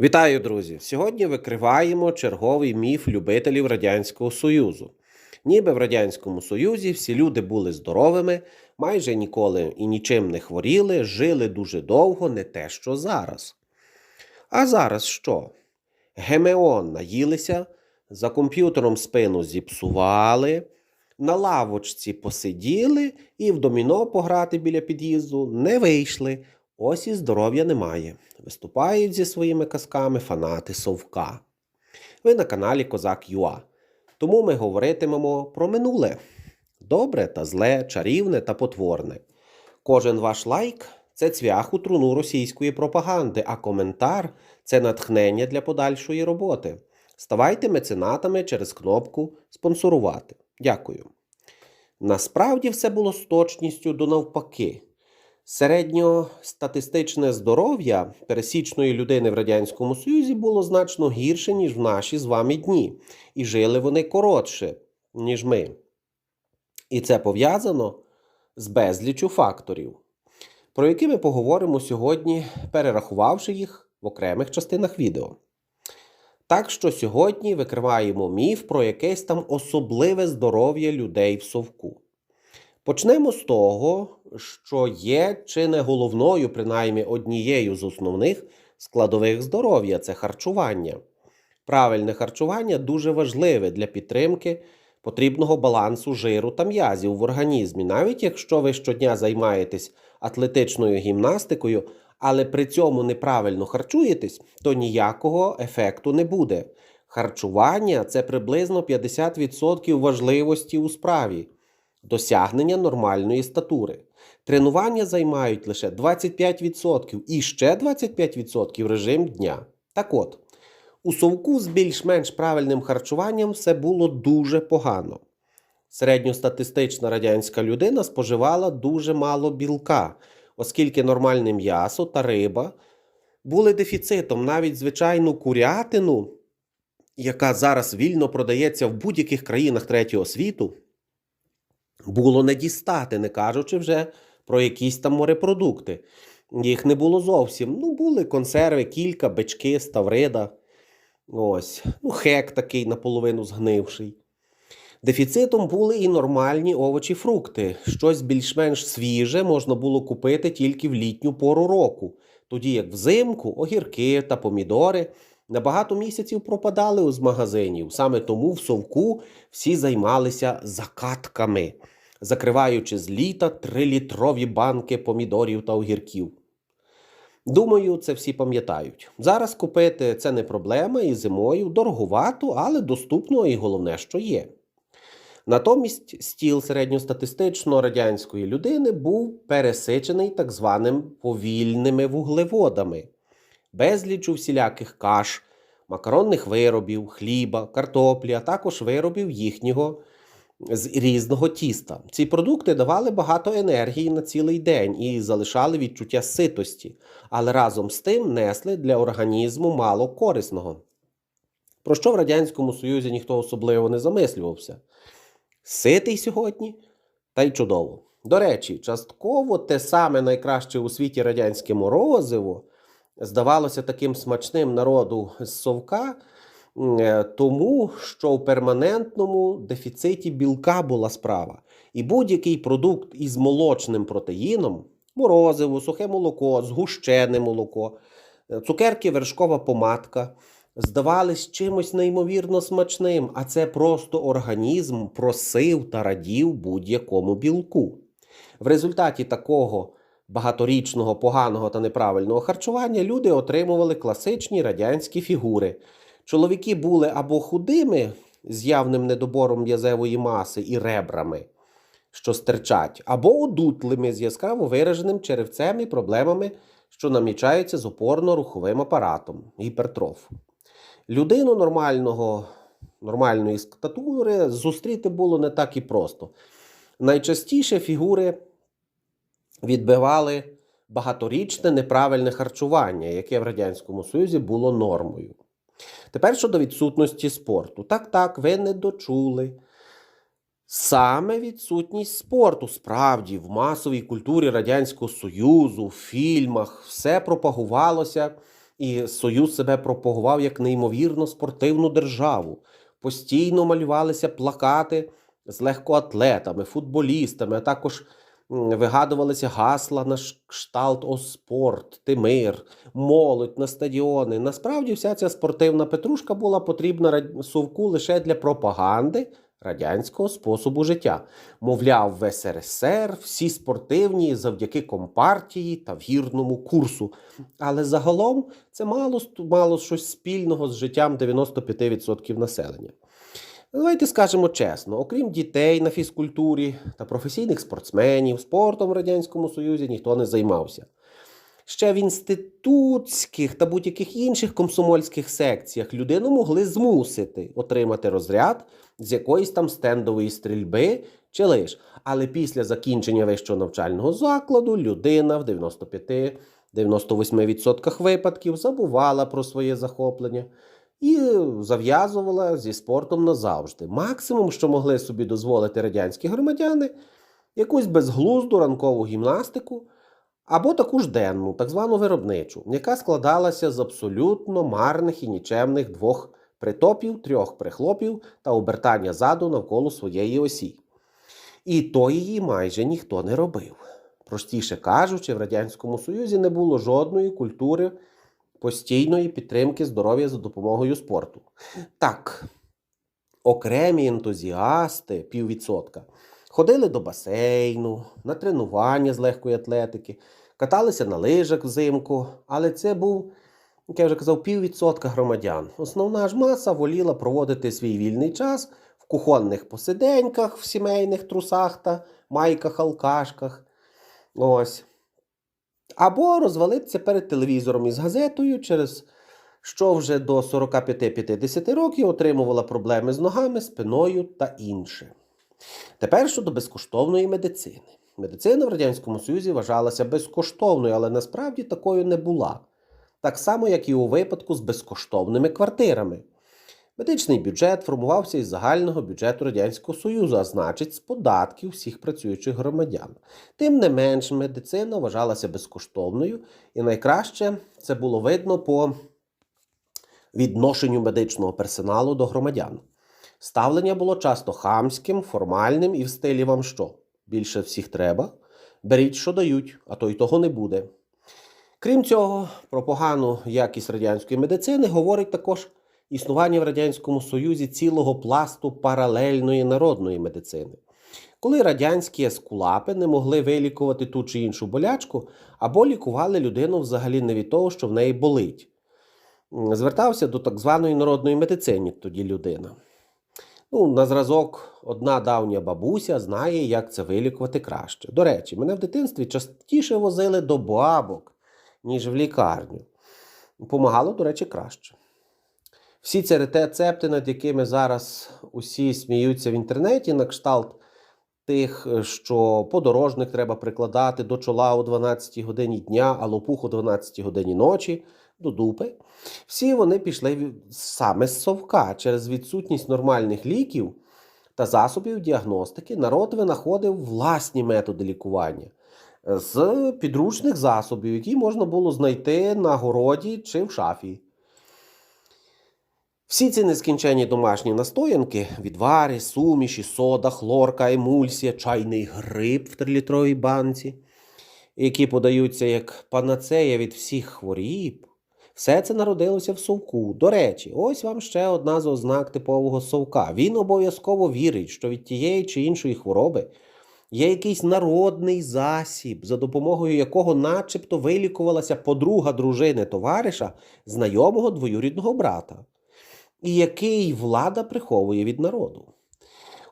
Вітаю, друзі! Сьогодні викриваємо черговий міф любителів Радянського Союзу. Ніби в Радянському Союзі всі люди були здоровими, майже ніколи і нічим не хворіли, жили дуже довго, не те, що зараз. А зараз що? ГМО наїлися, за комп'ютером спину зіпсували, на лавочці посиділи і в доміно пограти біля під'їзду не вийшли. Ось і здоров'я немає. Виступають зі своїми казками фанати Совка. Ви на каналі Козак Юа. Тому ми говоритимемо про минуле добре та зле, чарівне та потворне. Кожен ваш лайк це цвях у труну російської пропаганди, а коментар це натхнення для подальшої роботи. Ставайте меценатами через кнопку спонсорувати. Дякую. Насправді все було з точністю до навпаки. Середньостатистичне здоров'я пересічної людини в Радянському Союзі було значно гірше, ніж в наші з вами дні, і жили вони коротше, ніж ми. І це пов'язано з безліччю факторів, про які ми поговоримо сьогодні, перерахувавши їх в окремих частинах відео. Так що сьогодні викриваємо міф про якесь там особливе здоров'я людей в совку. Почнемо з того, що є чи не головною, принаймні однією з основних складових здоров'я це харчування. Правильне харчування дуже важливе для підтримки потрібного балансу жиру та м'язів в організмі, навіть якщо ви щодня займаєтесь атлетичною гімнастикою, але при цьому неправильно харчуєтесь, то ніякого ефекту не буде. Харчування це приблизно 50% важливості у справі досягнення нормальної статури. Тренування займають лише 25% і ще 25% режим дня. Так от, у совку з більш-менш правильним харчуванням все було дуже погано. Середньостатистична радянська людина споживала дуже мало білка, оскільки нормальне м'ясо та риба були дефіцитом навіть звичайну курятину, яка зараз вільно продається в будь-яких країнах третього світу було не дістати, не кажучи вже про якісь там морепродукти. Їх не було зовсім. Ну, були консерви, кілька, бички, ставрида. Ось, ну, хек такий наполовину згнивший. Дефіцитом були і нормальні овочі, фрукти. Щось більш-менш свіже можна було купити тільки в літню пору року, тоді як взимку огірки та помідори на багато місяців пропадали з магазинів. Саме тому в совку всі займалися закатками, закриваючи з літа трилітрові банки помідорів та огірків. Думаю, це всі пам'ятають. Зараз купити це не проблема і зимою дороговато, але доступно і головне, що є. Натомість стіл середньостатистично радянської людини був пересичений так званим повільними вуглеводами безліч всіляких каш, макаронних виробів, хліба, картоплі, а також виробів їхнього з різного тіста. Ці продукти давали багато енергії на цілий день і залишали відчуття ситості, але разом з тим несли для організму мало корисного. Про що в Радянському Союзі ніхто особливо не замислювався. Ситий сьогодні, та й чудово. До речі, частково те саме найкраще у світі радянське морозиво здавалося таким смачним народу з совка, тому що в перманентному дефіциті білка була справа. І будь-який продукт із молочним протеїном морозиво, сухе молоко, згущене молоко, е, цукерки, вершкова помадка. Здавались чимось неймовірно смачним, а це просто організм просив та радів будь-якому білку. В результаті такого багаторічного поганого та неправильного харчування люди отримували класичні радянські фігури. Чоловіки були або худими з явним недобором м'язевої маси і ребрами, що стирчать, або одутлими з яскраво вираженим черевцем і проблемами, що намічаються з опорно-руховим апаратом, гіпертроф. Людину нормального, нормальної статури зустріти було не так і просто. Найчастіше фігури відбивали багаторічне неправильне харчування, яке в Радянському Союзі було нормою. Тепер щодо відсутності спорту. Так, так, ви не дочули. Саме відсутність спорту справді в масовій культурі Радянського Союзу, в фільмах, все пропагувалося І Союз себе пропагував як неймовірно спортивну державу. Постійно малювалися плакати з легкоатлетами, футболістами, а також вигадувалися гасла на кшталт «О спорт», «Тимир», молодь на стадіони. Насправді, вся ця спортивна петрушка була потрібна Совку лише для пропаганди радянського способу життя. Мовляв, в СРСР всі спортивні завдяки компартії та вірному курсу. Але загалом це мало, мало щось спільного з життям 95% населення. Давайте скажемо чесно: окрім дітей на фізкультурі та професійних спортсменів, спортом в Радянському Союзі ніхто не займався. Ще в інститутських та будь-яких інших комсомольських секціях людину могли змусити отримати розряд з якоїсь там стендової стрільби чи лиш. Але після закінчення вищого навчального закладу людина в 95-98% випадків забувала про своє захоплення і зав'язувала зі спортом назавжди. Максимум, що могли собі дозволити радянські громадяни, якусь безглузду ранкову гімнастику або таку ж денну, так звану виробничу, яка складалася з абсолютно марних і нічемних двох притопів, трьох прихлопів та обертання заду навколо своєї осі. І то її майже ніхто не робив. Простіше кажучи, в Радянському Союзі не було жодної культури постійної підтримки здоров'я за допомогою спорту. Так, окремі ентузіасти, піввідсотка, ходили до басейну, на тренування з легкої атлетики, каталися на лижах взимку, але це був, як я вже казав, піввідсотка громадян. Основна ж маса воліла проводити свій вільний час в кухонних посиденьках, в сімейних трусах та майках, алкашках. Ось. Або розвалитися перед телевізором із газетою, через що вже до 45-50 років отримувала проблеми з ногами, спиною та інше. Тепер щодо безкоштовної медицини. Медицина в Радянському Союзі вважалася безкоштовною, але насправді такою не була. Так само, як і у випадку з безкоштовними квартирами. Медичний бюджет формувався із загального бюджету Радянського Союзу, а значить, з податків всіх працюючих громадян. Тим не менш, медицина вважалася безкоштовною, і найкраще це було видно по відношенню медичного персоналу до громадян. Ставлення було часто хамським, формальним і в стилі вам що? Більше всіх треба. Беріть, що дають, а то й того не буде. Крім цього, про погану якість радянської медицини говорить також існування в Радянському Союзі цілого пласту паралельної народної медицини. Коли радянські ескулапи не могли вилікувати ту чи іншу болячку, або лікували людину взагалі не від того, що в неї болить. Звертався до так званої народної медицини тоді людина. Ну, на зразок, одна давня бабуся знає, як це вилікувати краще. До речі, мене в дитинстві частіше возили до бабок, ніж в лікарню. Помагало, до речі, краще. Всі ці рецепти, над якими зараз усі сміються в інтернеті, на кшталт тих, що подорожник треба прикладати до чола о 12 годині дня, а лопух о 12 годині ночі, до дупи. Всі вони пішли саме з совка через відсутність нормальних ліків та засобів діагностики. Народ винаходив власні методи лікування з підручних засобів, які можна було знайти на городі чи в шафі. Всі ці нескінченні домашні настоянки, відвари, суміші, сода, хлорка, емульсія, чайний гриб в трилітровій банці, які подаються як панацея від всіх хворіб, все це народилося в совку. До речі, ось вам ще одна з ознак типового совка. Він обов'язково вірить, що від тієї чи іншої хвороби є якийсь народний засіб, за допомогою якого начебто вилікувалася подруга дружини товариша, знайомого двоюрідного брата і який влада приховує від народу.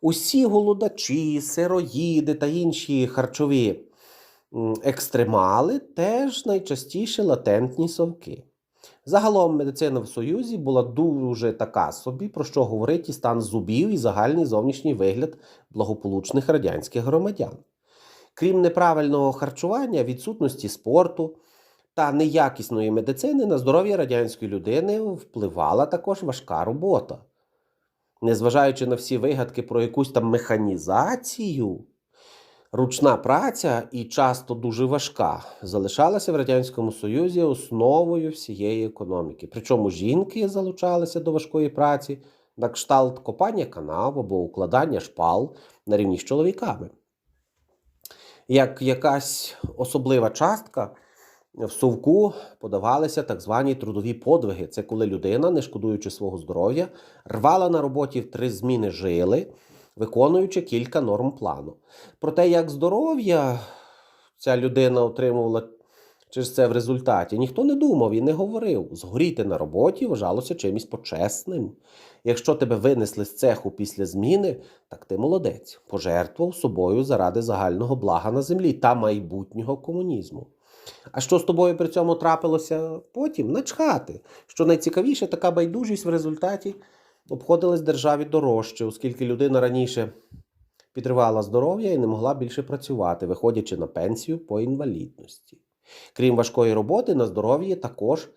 Усі голодачі, сироїди та інші харчові екстремали теж найчастіше латентні совки. Загалом медицина в Союзі була дуже така собі, про що говорить і стан зубів, і загальний зовнішній вигляд благополучних радянських громадян. Крім неправильного харчування, відсутності спорту та неякісної медицини на здоров'я радянської людини впливала також важка робота. Незважаючи на всі вигадки про якусь там механізацію, Ручна праця і часто дуже важка залишалася в Радянському Союзі основою всієї економіки. Причому жінки залучалися до важкої праці на кшталт копання канав або укладання шпал на рівні з чоловіками. Як якась особлива частка в совку подавалися так звані трудові подвиги. Це коли людина, не шкодуючи свого здоров'я, рвала на роботі в три зміни жили, виконуючи кілька норм плану. Про те, як здоров'я ця людина отримувала через це в результаті, ніхто не думав і не говорив. Згоріти на роботі вважалося чимось почесним. Якщо тебе винесли з цеху після зміни, так ти молодець, пожертвував собою заради загального блага на землі та майбутнього комунізму. А що з тобою при цьому трапилося потім? Начхати. Що найцікавіше, така байдужість в результаті обходилась державі дорожче, оскільки людина раніше підривала здоров'я і не могла більше працювати, виходячи на пенсію по інвалідності. Крім важкої роботи, на здоров'я також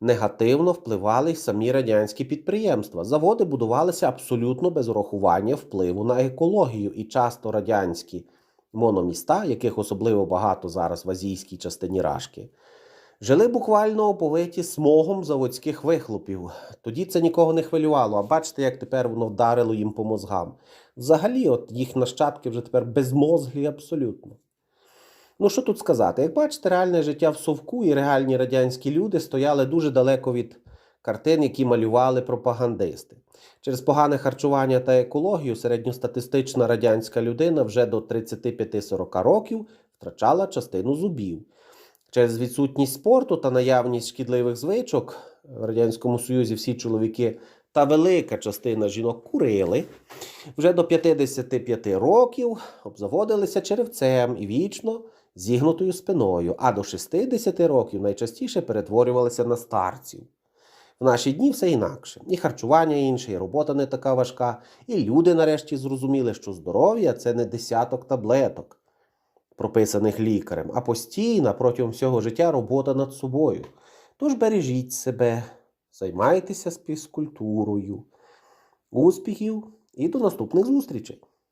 негативно впливали й самі радянські підприємства. Заводи будувалися абсолютно без урахування впливу на екологію, і часто радянські мономіста, яких особливо багато зараз в азійській частині Рашки, жили буквально оповиті смогом заводських вихлопів. Тоді це нікого не хвилювало. А бачите, як тепер воно вдарило їм по мозгам. Взагалі, от їх нащадки вже тепер безмозглі абсолютно. Ну, що тут сказати? Як бачите, реальне життя в совку і реальні радянські люди стояли дуже далеко від картин, які малювали пропагандисти. Через погане харчування та екологію середньостатистична радянська людина вже до 35-40 років втрачала частину зубів. Через відсутність спорту та наявність шкідливих звичок в Радянському Союзі всі чоловіки та велика частина жінок курили. Вже до 55 років обзаводилися черевцем і вічно зігнутою спиною, а до 60 років найчастіше перетворювалися на старців. В наші дні все інакше. І харчування інше, і робота не така важка, і люди нарешті зрозуміли, що здоров'я це не десяток таблеток, прописаних лікарем, а постійна протягом всього життя робота над собою. Тож бережіть себе, займайтеся фізкультурою. Успіхів і до наступних зустрічей!